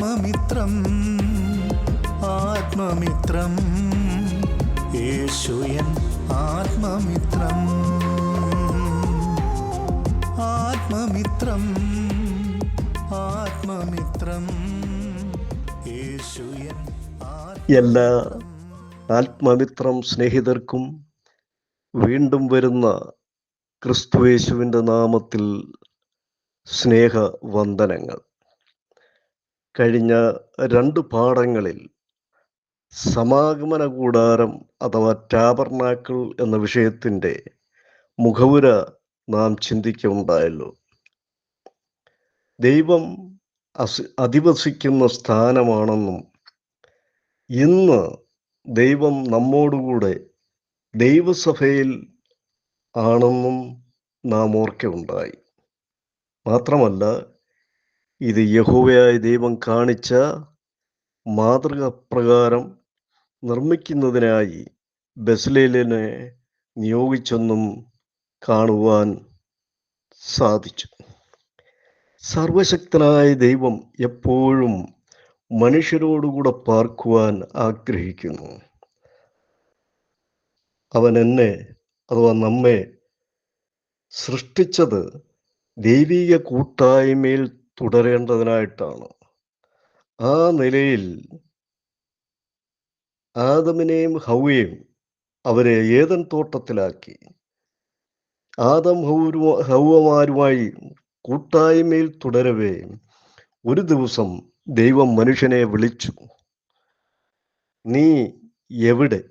ആത്മമിത്രം ആത്മമിത്രം. യേശുയൻ ആത്മമിത്രം ആത്മമിത്രം ആത്മമിത്രം. യേശുയൻ എല്ലാ ആത്മമിത്രം സ്നേഹിതർക്കും വീണ്ടും വരുന്ന ക്രിസ്തുയേശുവിന്റെ നാമത്തിൽ സ്നേഹവന്ദനങ്ങൾ. കഴിഞ്ഞ രണ്ട് പാഠങ്ങളിൽ സമാഗമന കൂടാരം അഥവാ ടാബർനാക്കിൾ എന്ന വിഷയത്തിന്റെ മുഖവുര നാം ചിന്തിക്കുണ്ടായല്ലോ ദൈവം അസി അധിവസിക്കുന്ന സ്ഥാനമാണെന്നും ഇന്ന് ദൈവം നമ്മോടുകൂടെ ദൈവസഭയിൽ ആണെന്നും നാം ഓർക്കുണ്ടായി മാത്രമല്ല ഇത് യഹോവയായ ദൈവം കാണിച്ച മാതൃക പ്രകാരം നിർമ്മിക്കുന്നതിനായി ബസ്ലേലിനെ നിയോഗിച്ചെന്നും കാണുവാൻ സാധിച്ചു. സർവശക്തനായ ദൈവം എപ്പോഴും മനുഷ്യരോടുകൂടെ പാർക്കുവാൻ ആഗ്രഹിക്കുന്നു. അവൻ എന്നെ അഥവാ നമ്മെ സൃഷ്ടിച്ചത് ദൈവീക കൂട്ടായ്മയിൽ തുടരേണ്ടതിനായിട്ടാണ്. ആ നിലയിൽ ആദമിനെയും ഹൗവയും അവരെ ഏതൻ തോട്ടത്തിലാക്കി. ആദം ഹൗരു ഹൗവമാരുമായി കൂട്ടായ്മയിൽ തുടരവേ ഒരു ദിവസം ദൈവം മനുഷ്യനെ വിളിച്ചു. നീ എവിടെ?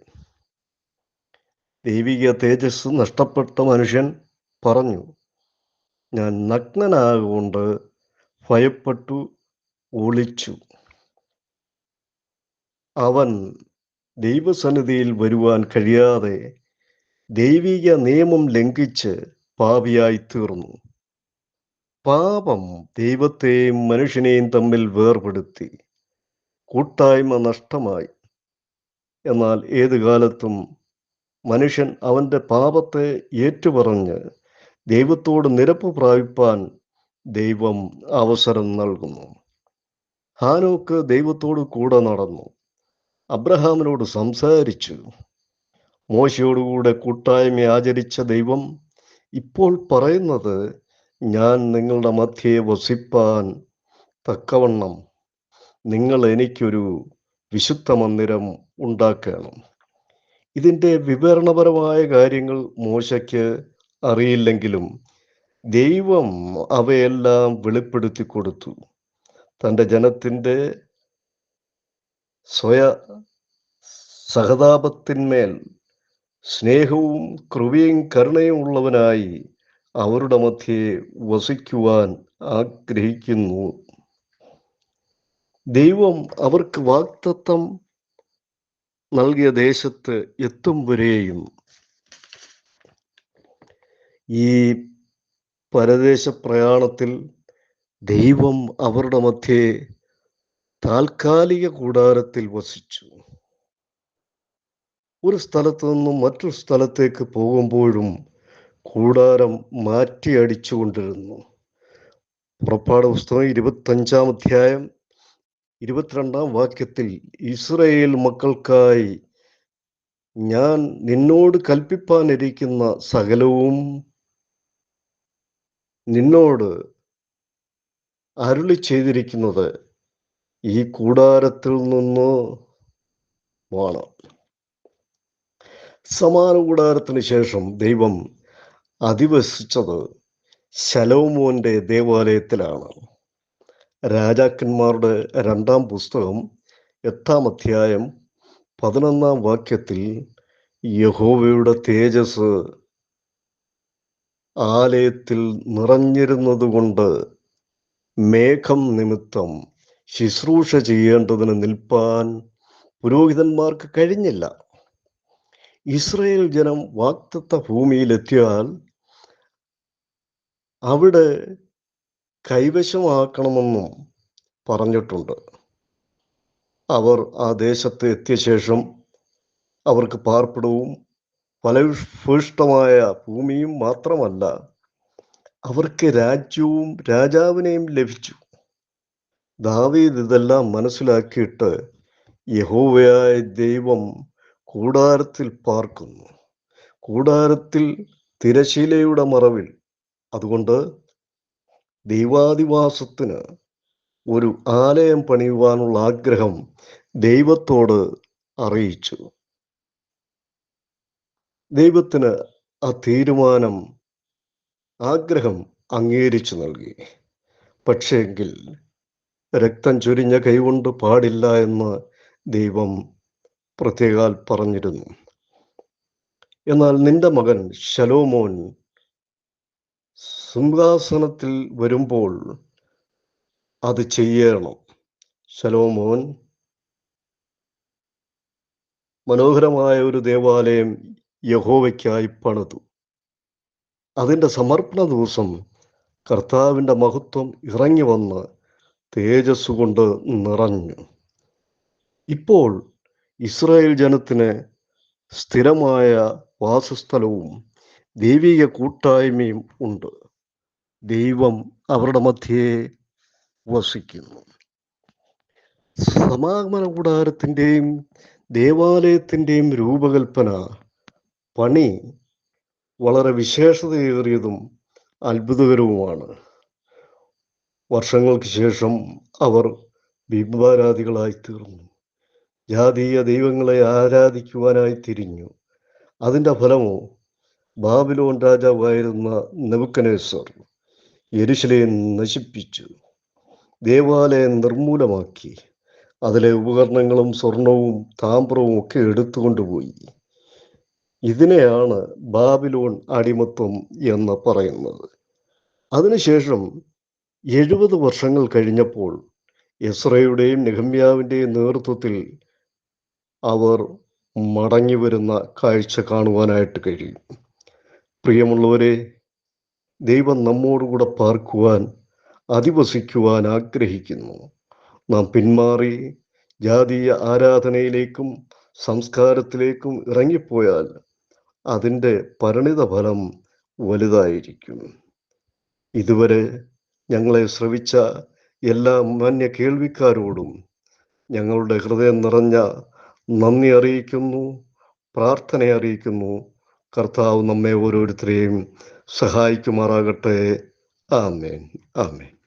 ദൈവിക തേജസ് നഷ്ടപ്പെട്ട മനുഷ്യൻ പറഞ്ഞു. ഞാൻ നഗ്നനാകൊണ്ട് ഭയപ്പെട്ടു ഒളിച്ചു. അവൻ ദൈവസന്നിധിയിൽ വരുവാൻ കഴിയാതെ ദൈവിക നിയമം ലംഘിച്ച് പാപിയായി തീർന്നു. പാപം ദൈവത്തെയും മനുഷ്യനെയും തമ്മിൽ വേർപെടുത്തി. കൂട്ടായ്മ നഷ്ടമായി. എന്നാൽ ഏതു കാലത്തും മനുഷ്യൻ അവന്റെ പാപത്തെ ഏറ്റുപറഞ്ഞ് ദൈവത്തോട് നിരപ്പ് പ്രാപിപ്പാൻ ദൈവം അവസരം നൽകുന്നു. ഹാനോക്ക് ദൈവത്തോട് കൂടെ നടന്നു. അബ്രഹാമിനോട് സംസാരിച്ചു. മോശയോടുകൂടെ കൂട്ടായ്മ ആചരിച്ച ദൈവം ഇപ്പോൾ പറയുന്നത് ഞാൻ നിങ്ങളുടെ മധ്യയെ വസിപ്പാൻ തക്കവണ്ണം നിങ്ങൾ എനിക്കൊരു വിശുദ്ധ മന്ദിരം ഉണ്ടാക്കണം. ഇതിന്റെ വിവരണപരമായ കാര്യങ്ങൾ മോശയ്ക്ക് അറിയില്ലെങ്കിലും ദൈവം അവയെല്ലാം വെളിപ്പെടുത്തി കൊടുത്തു. തന്റെ ജനത്തിന്റെ സ്വയ സഹതാപത്തിന്മേൽ സ്നേഹവും കൃപയും കരുണയും ഉള്ളവനായി അവരുടെ മധ്യേ വസിക്കുവാൻ ആഗ്രഹിക്കുന്നു. ദൈവം അവർക്ക് വാക്തത്വം നൽകിയ ദേശത്ത് എത്തും വരെയും ഈ പരദേശ പ്രയാണത്തിൽ ദൈവം അവരുടെ മധ്യേ താൽക്കാലിക കൂടാരത്തിൽ വസിച്ചു. ഒരു സ്ഥലത്തു നിന്നും മറ്റൊരു സ്ഥലത്തേക്ക് പോകുമ്പോഴും കൂടാരം മാറ്റി അടിച്ചുകൊണ്ടിരുന്നു. പുറപ്പാട് പുസ്തകം ഇരുപത്തഞ്ചാം അധ്യായം ഇരുപത്തിരണ്ടാം വാക്യത്തിൽ ഇസ്രയേൽ മക്കൾക്കായി ഞാൻ നിന്നോട് കൽപ്പിപ്പാനിരിക്കുന്ന സകലവും നിന്നോട് അരുളി ചെയ്തിരിക്കുന്നത് ഈ കൂടാരത്തിൽ നിന്ന് ആണ്. സമാന കൂടാരത്തിന് ശേഷം ദൈവം അധിവസിച്ചത് ശലോമോന്റെ ദേവാലയത്തിലാണ്. രാജാക്കന്മാരുടെ രണ്ടാം പുസ്തകം എട്ടാം അധ്യായം പതിനൊന്നാം വാക്യത്തിൽ യഹോവയുടെ തേജസ് ആലയത്തിൽ നിറഞ്ഞിരുന്നതുകൊണ്ട് മേഘം നിമിത്തം ശുശ്രൂഷ ചെയ്യേണ്ടതിന് നിൽപ്പാൻ പുരോഹിതന്മാർക്ക് കഴിഞ്ഞില്ല. ഇസ്രയേൽ ജനം വാക്തത്വ ഭൂമിയിലെത്തിയാൽ അവിടെ കൈവശമാക്കണമെന്നും പറഞ്ഞിട്ടുണ്ട്. അവർ ആ ദേശത്ത് എത്തിയ ശേഷം അവർക്ക് പാർപ്പിടവും ഫലഭൂഷ്ടമായ ഭൂമിയും മാത്രമല്ല അവർക്ക് രാജ്യവും രാജാവിനെയും ലഭിച്ചു. ദാവീദ് ഇതെല്ലാം മനസ്സിലാക്കിയിട്ട് യഹോവയായ ദൈവം കൂടാരത്തിൽ പാർക്കുന്നു. കൂടാരത്തിൽ തിരശീലയുടെ മറവിൽ. അതുകൊണ്ട് ദൈവാധിവാസത്തിന് ഒരു ആലയം പണിയുവാനുള്ള ആഗ്രഹം ദൈവത്തോട് അറിയിച്ചു. ദൈവത്തിന് ആ തീരുമാനം ആഗ്രഹം അംഗീകരിച്ചു നൽകി. പക്ഷേങ്കിൽ രക്തം ചൊരിഞ്ഞ കൈകൊണ്ട് പാടില്ല എന്ന് ദൈവം പ്രത്യേകാൽ പറഞ്ഞിരുന്നു. എന്നാൽ നിന്റെ മകൻ ശലോമോൻ സിംഹാസനത്തിൽ വരുമ്പോൾ അത് ചെയ്യണം. ശലോമോൻ മനോഹരമായ ഒരു ദേവാലയം യഹോവയ്ക്കായി പണിതു. അതിന്റെ സമർപ്പണ ദിവസം കർത്താവിന്റെ മഹത്വം ഇറങ്ങി വന്ന് തേജസ് കൊണ്ട് നിറഞ്ഞു. ഇപ്പോൾ ഇസ്രായേൽ ജനത്തിന് സ്ഥിരമായ വാസസ്ഥലവും ദൈവിക കൂട്ടായ്മയും ഉണ്ട്. ദൈവം അവരുടെ മധ്യേ വസിക്കുന്നു. സമാഗമന കൂടാരത്തിന്റെയും ദേവാലയത്തിന്റെയും രൂപകൽപ്പന പണി വളരെ വിശേഷതയേറിയതും അത്ഭുതകരവുമാണ്. വർഷങ്ങൾക്ക് ശേഷം അവർ ബിംബാരാധികളായി തീർന്നു. ജാതീയ ദൈവങ്ങളെ ആരാധിക്കുവാനായി തിരിഞ്ഞു. അതിന്റെ ഫലമോ? ബാബിലോൺ രാജാവായിരുന്ന നെബുക്കനേസർ യെരുശലേം നശിപ്പിച്ചു. ദേവാലയം നിർമൂലമാക്കി അതിലെ ഉപകരണങ്ങളും സ്വർണവും താമ്രവും ഒക്കെ എടുത്തുകൊണ്ടുപോയി ഇതിനെയാണ് ബാബിലോൺ അടിമത്വം എന്ന് പറയുന്നത്. അതിനുശേഷം എഴുപത് വർഷങ്ങൾ കഴിഞ്ഞപ്പോൾ ഇസ്രയുടെയും നെഹമ്യാവിന്റെയും നേതൃത്വത്തിൽ അവർ മടങ്ങി വരുന്ന കാഴ്ച കാണുവാനായിട്ട് കഴിയും. പ്രിയമുള്ളവരെ ദൈവം നമ്മോടുകൂടെ പാർക്കുവാൻ അധിവസിക്കുവാൻ ആഗ്രഹിക്കുന്നു. നാം പിന്മാറി ജാതീയ ആരാധനയിലേക്കും സംസ്കാരത്തിലേക്കും ഇറങ്ങിപ്പോയാൽ അതിന്റെ പരിണിത ഫലം വലുതായിരിക്കും. ഇതുവരെ ഞങ്ങളെ ശ്രവിച്ച എല്ലാ മാന്യ കേൾവിക്കാരോടും ഞങ്ങളുടെ ഹൃദയം നിറഞ്ഞ നന്ദി അറിയിക്കുന്നു പ്രാർത്ഥന അറിയിക്കുന്നു. കർത്താവ് നമ്മെ ഓരോരുത്തരെയും സഹായിക്കുമാറാകട്ടെ. ആമേൻ. ആമേൻ.